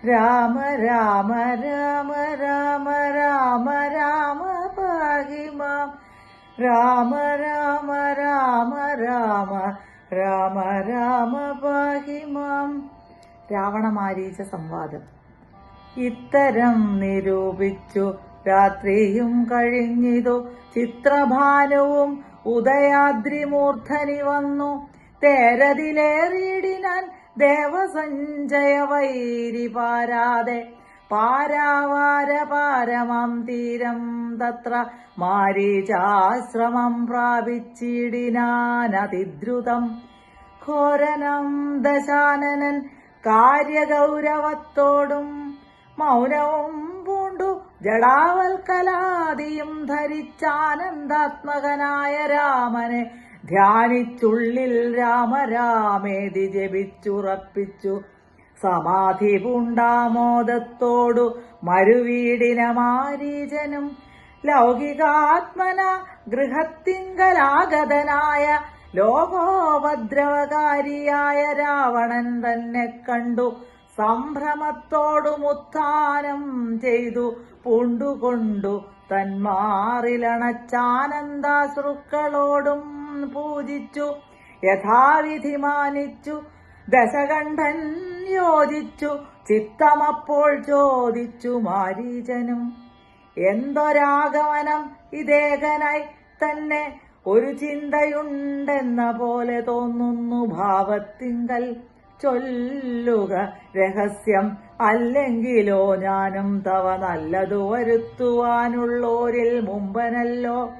രാമ രാമ രാമ രാമ രാമ രാമ പാഹിമാം രാമ രാമ രാമ രാമ രാമ രാമ പാഹി രാവണ മാരീച സംവാദം ഇത്തരം നിരൂപിച്ചു രാത്രിയും കഴിഞ്ഞിതു ചിത്രഭാനുവും ഉദയാദ്രിമൂർധനി വന്നു തേരതിലേറിയിടിനാൻ ദേവസഞ്ജയ വൈരി പാരാതെ. പാരാവാര പാരമം തീരം തത്ര മാരീചാശ്രമം പ്രാപിച്ചിടിനാനതിദ്രുതം. ഘോരനം ദശാനനൻ കാര്യഗൗരവത്തോടും മൗനവും പൂണ്ടു. ജടാവൽക്കലാദിയും ധരിച്ചാനന്ദാത്മകനായ രാമനെ ധ്യാനിച്ചുള്ളിൽ രാമരാമേതി ജപിച്ചുറപ്പിച്ചു. സമാധി പൂണ്ടാമോദത്തോടു മരുവീടിന മാരീജനും ലൗകികാത്മന ഗൃഹത്തിങ്കലാഗതനായ ലോകോപദ്രവകാരിയായ രാവണൻ തന്നെ കണ്ടു. സംഭ്രമത്തോടുമുത്ഥാനം ചെയ്തു പൂണ്ടുകൊണ്ടു തന്മാറിലണച്ചാനന്ദാശ്രുക്കളോടും പൂജിച്ചു യഥാവിധി മാനിച്ചു ദശകണ്ഠൻ യോജിച്ചു ചിത്തമപ്പോൾ ചോദിച്ചു മാരീചനും എന്തൊരാഗമനം ഇതേകനായി തന്നെ ഒരു ചിന്തയുണ്ടെന്ന പോലെ തോന്നുന്നു ഭാവത്തിങ്കൽ. ചൊല്ലുക രഹസ്യം. അല്ലെങ്കിലോ ഞാനും തവ നല്ലതു വരുത്തുവാനുള്ളോരിൽ മുമ്പനല്ലോ.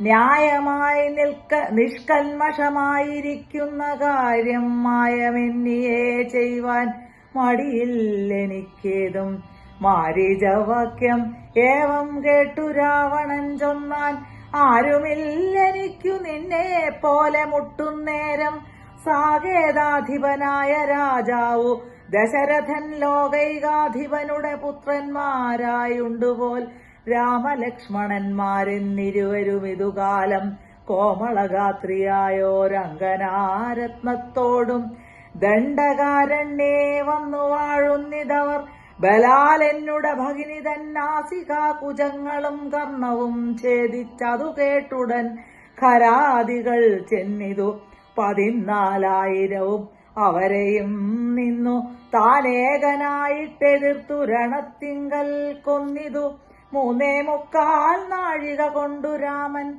ന്യായമായി നിൽക്ക നിഷ്കൽമഷമായിരിക്കുന്ന കാര്യം മായമെന്നിയെ ചെയ്യുവാൻ മടിയില്ലെനിക്കേതും. മാരിജവാക്യം ഏവം കേട്ടു രാവണൻ ചൊന്നാൻ ആരുമില്ലെനിക്കു നിന്നെ പോലെ മുട്ടുന്നേരം സാകേതാധിപനായ രാജാവു. ദശരഥൻ ലോകൈകാധിപനുടെ പുത്രന്മാരായുണ്ടുപോൽ രാമലക്ഷ്മണന്മാരെന്നിരുവരും ഇതുകാലം കോമളഗാത്രിയായോരംഗനാരത്നത്തോടും ദണ്ഡകാരണ്യേ വന്നു വാഴുന്നിതവർ. ബലാൽ എന്നുടെ ഭഗിനി തന്നാസികാ കുജങ്ങളും കർണവും ഛേദിച്ചതു കേട്ടുടൻ ഖരാദികൾ ചെന്നിതു. പതിനാലായിരവും അവരെയും നിന്നു താലേകനായിട്ടെതിർത്തു രണത്തിങ്കൽ കൊന്നിതു. മൂന്നേ മുക്കാൽ നാഴിക കൊണ്ടു രാമൻ.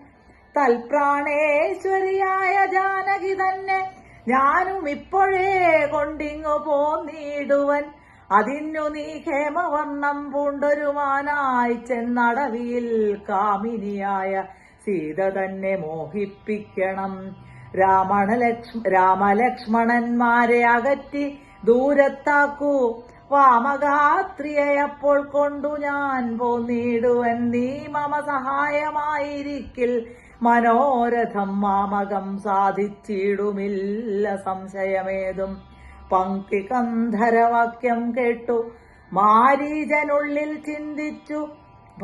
തൽപ്രാണേശ്വരിയായ ജാനകി തന്നെ ഞാനും ഇപ്പോഴേ കൊണ്ടിങ്ങു പോന്നിടുവൻ. അതിനു നീ ഹേമവർണം പൂണ്ടൊരുമാനായി ചെന്നടവിയിൽ കാമിനിയായ സീത തന്നെ മോഹിപ്പിക്കണം. രാമണ ലക്ഷ്മ രാമലക്ഷ്മണന്മാരെ അകറ്റി ദൂരത്താക്കൂ. വാമഗാത്രിയെ അപ്പോൾ കൊണ്ടു ഞാൻ പോന്നിടുവൻ. നീ മമ സഹായമായിരിക്കിൽ. മനോരഥം മാമകം സാധിച്ചിടുമില്ല സംശയമേതും. പങ്കി കന്ധരവാക്യം കേട്ടു. മാരീജനുള്ളിൽ ചിന്തിച്ചു.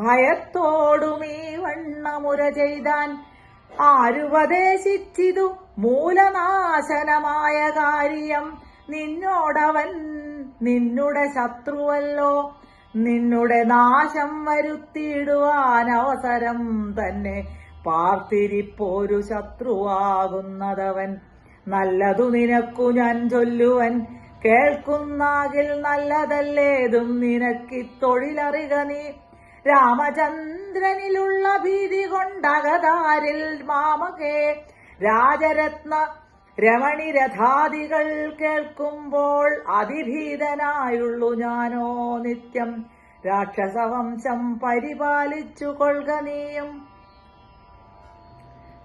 ഭയത്തോടും ഈ വണ്ണമുര ചെയ്താൻ ആരുപദേശിച്ചിതു? മൂലനാശനമായ കാര്യം നിന്നോടവൻ നിന്നുടെ ശത്രുവല്ലോ. നിന്നുടെ നാശം വരുത്തിയിടുവാൻ അവസരം തന്നെ പാർത്തിരിപ്പോരു ശത്രുവാകുന്നതവൻ. നല്ലതു നിനക്കു ഞാൻ ചൊല്ലുവൻ. കേൾക്കുന്നാകിൽ നല്ലതല്ലേതും നിനക്കി തൊഴിലറിക നീ. രാമചന്ദ്രനിലുള്ള ഭീതി കൊണ്ടകതാരിൽ മാമകേ രാജരത്ന രമണിരഥാദികൾ കേൾക്കുമ്പോൾ അതിഭീതനായുള്ളു ഞാനോ നിത്യം. രാക്ഷസവംശം പരിപാലിച്ചു കൊള്ളുക നീയും.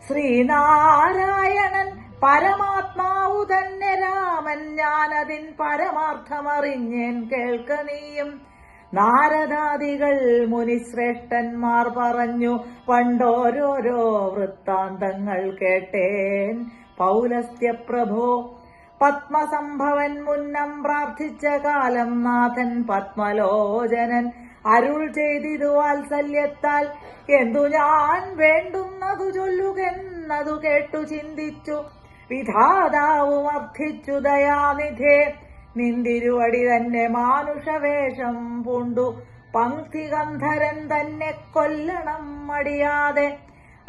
ശ്രീനാരായണൻ പരമാത്മാവു തന്നെ രാമൻ. ഞാനതിൻ പരമാർത്ഥമറിഞ്ഞേൻ കേൾക്ക നീയും. നാരദാദികൾ മുനിശ്രേഷ്ഠന്മാർ പറഞ്ഞു പണ്ടോരോരോ വൃത്താന്തങ്ങൾ കേട്ടേൻ പൗലസ്ത്യപ്രഭോ. പത്മസംഭവൻ മുന്നം പ്രാർത്ഥിച്ച കാലം നാഥൻ പത്മലോചനൻ അരുൾ ചെയ്തിതു വാത്സല്യത്താൽ. എന്തു ഞാൻ വേണ്ടുന്നതു ചൊല്ലുകെന്നതു കേട്ടു ചിന്തിച്ചു. വിധാതാവും അർത്ഥിച്ചു ദയാനിധേ. നിന്തിരുവടി തന്നെ മാനുഷവേഷം പൂണ്ടു. പങ്ക്തിഗന്ധരൻ തന്നെ കൊല്ലണം മടിയാതെ.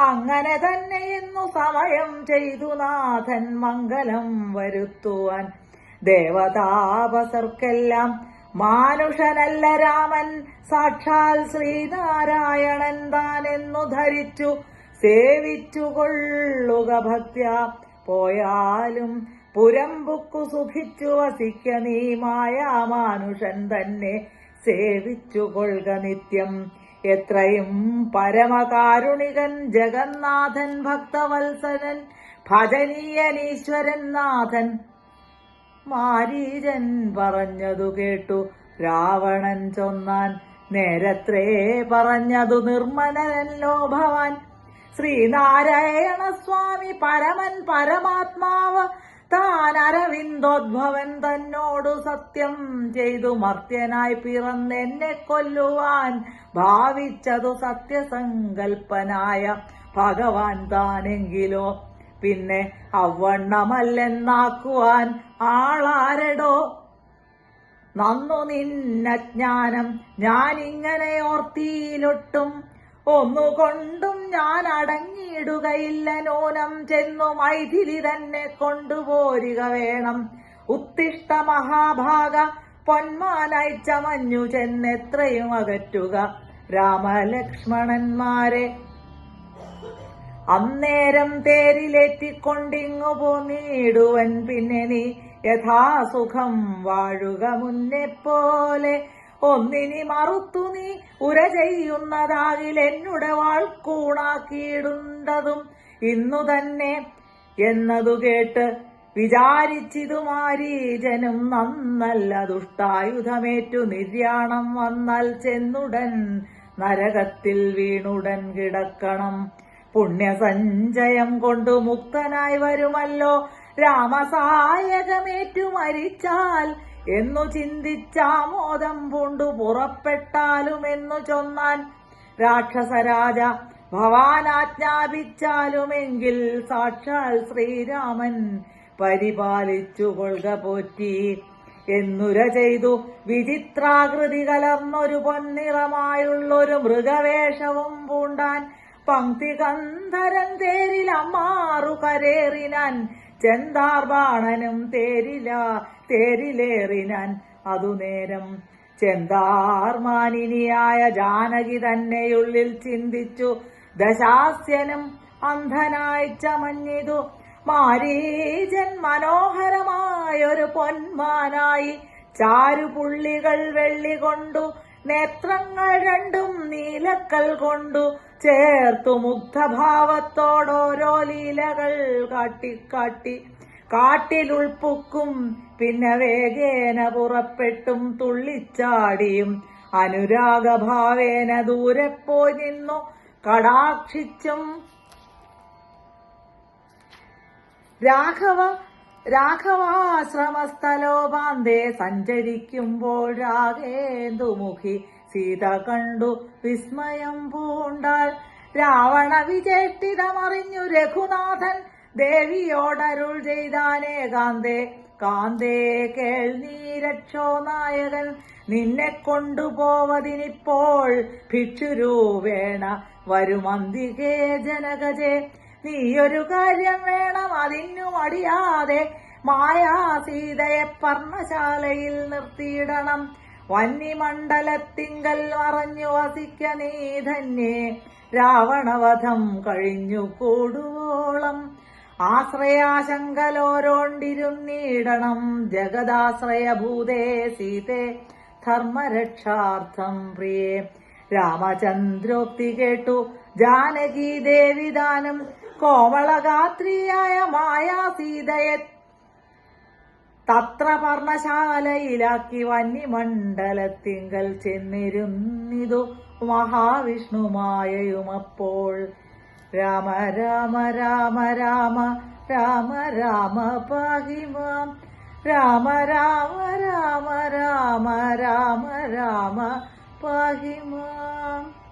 അങ്ങനെ തന്നെ ഇന്നു സമയം ചെയ്തു നാഥൻ മംഗലം വരുത്തുവാൻ. ദേവതാപസർക്കെല്ലാം മാനുഷനല്ല രാമൻ. സാക്ഷാൽ ശ്രീനാരായണൻ താനെന്നു ധരിച്ചു. സേവിച്ചു കൊള്ളുക ഭക്ത്യ. പോയാലും പുരമ്പുക്കു സുഖിച്ചു വസിക്ക നീ മായാമാനുഷൻ തന്നെ സേവിച്ചു കൊള്ളുക നിത്യം. എത്രയും പരമകാരുണികൻ ജഗന്നാഥൻ ഭക്തവത്സരൻ ഭജനീയനീശ്വരൻ നാഥൻ. മാരീജൻ പറഞ്ഞതു കേട്ടു രാവണൻ ചൊന്നാൻ നേരത്രേ പറഞ്ഞതു നിർമ്മലനല്ലോ ഭവാൻ. ശ്രീനാരായണ സ്വാമി പരമൻ പരമാത്മാവ് താൻ അരവിന്ദോദ്ഭവൻ തന്നോടു സത്യം ചെയ്തു മർത്യനായി പിറന്നെന്നെ കൊല്ലുവാൻ ഭാവിച്ചതു സത്യസങ്കൽപ്പനായ ഭഗവാൻ താനെങ്കിലോ? പിന്നെ അവണ്ണമല്ലെന്നാക്കുവാൻ ആളാരടോ? നന്നു നിന്നജ്ഞാനം ഞാനിങ്ങനെ ഓർത്തിയിലൊട്ടും ഒന്നുകൊണ്ടും ഞാൻ അടങ്ങിയിടുകയില്ല നോനം ചെന്നു മൈഥിലി തന്നെ കൊണ്ടുപോരുക വേണം. ഉത്തിഷ്ട മഹാഭാഗ പൊന്മാനായി ചമഞ്ഞു ചെന്നെത്രയും അകറ്റുക. രാമലക്ഷ്മണന്മാരെ അന്നേരം തേരിലേറ്റിക്കൊണ്ടിങ്ങു പോന്നിടുവൻ പിന്നെ നീ യഥാസുഖം വാഴുക മുന്നെ പോലെ ഒന്നിനി മറുത്തു നീ ഉര ചെയ്യുന്നതാകിൽ എന്നുടെ വാൾക്കൂണാക്കിയിടുന്നതും ഇന്നു തന്നെ എന്നതു കേട്ട് വിചാരിച്ചിതു മാരീജനും നന്നല്ല ദുഷ്ടായുധമേറ്റു നിര്യാണം വന്നാൽ ചെന്നുടൻ നരകത്തിൽ വീണുടൻ കിടക്കണം. പുണ്യസഞ്ചയം കൊണ്ടു മുക്തനായി വരുമല്ലോ രാമസായകമേറ്റു മരിച്ചാൽ എന്നു ചിന്തിച്ചാമോദം പൂണ്ടു പുറപ്പെട്ടാലും എന്നു ചൊന്നാൻ രാക്ഷസരാജ ഭവാൻ ആജ്ഞാപിച്ചാലുമെങ്കിൽ സാക്ഷാൽ ശ്രീരാമൻ പരിപാലിച്ചു കൊള്ളുക പോറ്റി. എന്നുര ചെയ്തു വിചിത്രാകൃതി കലർന്നൊരു പൊന്നിറമായുള്ളൊരു മൃഗവേഷവും പൂണ്ടാൻ. പങ്ക്തി ഗന്ധരൻ തേരിലമാറു കരേറിനാൻ ചെന്താർബാണനും തേരില തേരിലേറിനാൻ അതു നേരം. ചെന്താർമാനിനിയായ ജാനകി തന്നെയുള്ളിൽ ചിന്തിച്ചു. ദശാസ്യനും അന്ധനായി ചമഞ്ഞിതു. മാരീജൻ മനോഹരമായൊരു പൊന്മാനായി ചാരുപുള്ളികൾ വെള്ളി കൊണ്ടു. നേത്രങ്ങൾ രണ്ടും നീലക്കൽ കൊണ്ടു ചേർത്തു മുഗ്ധഭാവത്തോടോരോ ലീലകൾ കാട്ടി കാട്ടിക്കാട്ടി കാട്ടിലുൾപ്പുക്കും പിന്നെ വേഗേന പുറപ്പെട്ടും തുള്ളിച്ചാടിയും. അനുരാഗഭാവേന ദൂരെ പോയി നിന്നു കടാക്ഷിച്ചും. രാഘവ രാഘവാശ്രമസ്ഥലോപാന്തേ സഞ്ചരിക്കുമ്പോൾ രാഘേന്ദുമുഖി സീത കണ്ടു വിസ്മയം പൂണ്ടാൾ രാവണ വിചേഷ്ടിതമറിഞ്ഞു രഘുനാഥൻ ദേവിയോടരുൾ ചെയ്താനേ കാന്തേ കാന്തേ കേൾ നീ രക്ഷോ നായകൻ നിന്നെ കൊണ്ടുപോവതിനിപ്പോൾ ഭിക്ഷുരൂപേണ വരുമന്തികേ ജനകജേ. നീയൊരു കാര്യം വേണം അതിനു മടിയാതെ മായാ സീതയെ പർണശാലയിൽ നിർത്തിയിടണം. വന്യമണ്ഡലത്തിങ്കൽ മറഞ്ഞു വസിക്ക നീ ധന്യേ. രാവണവധം കഴിഞ്ഞു കൂടുവോളം. ആശ്രയാശങ്കലോരോണ്ടിരുന്നിടണം. ജഗദാശ്രയഭൂതേ സീതേ ധർമ്മരക്ഷാർത്ഥം പ്രിയേ. രാമചന്ദ്രോക്തി കേട്ടു. ജാനകി ദേവിദാനം മായാ സീതയെ തത്ര പർണശാലയിലാക്കി വന്യമണ്ഡലത്തിങ്കൽ ചെന്നിരുന്നിതു മഹാവിഷ്ണുമായയുമപ്പോൾ. രാമ രാമ രാമ രാമ രാമ രാമ പാഹിമാം രാമ രാമ രാമ രാമ രാമ രാമ പാഹിമാം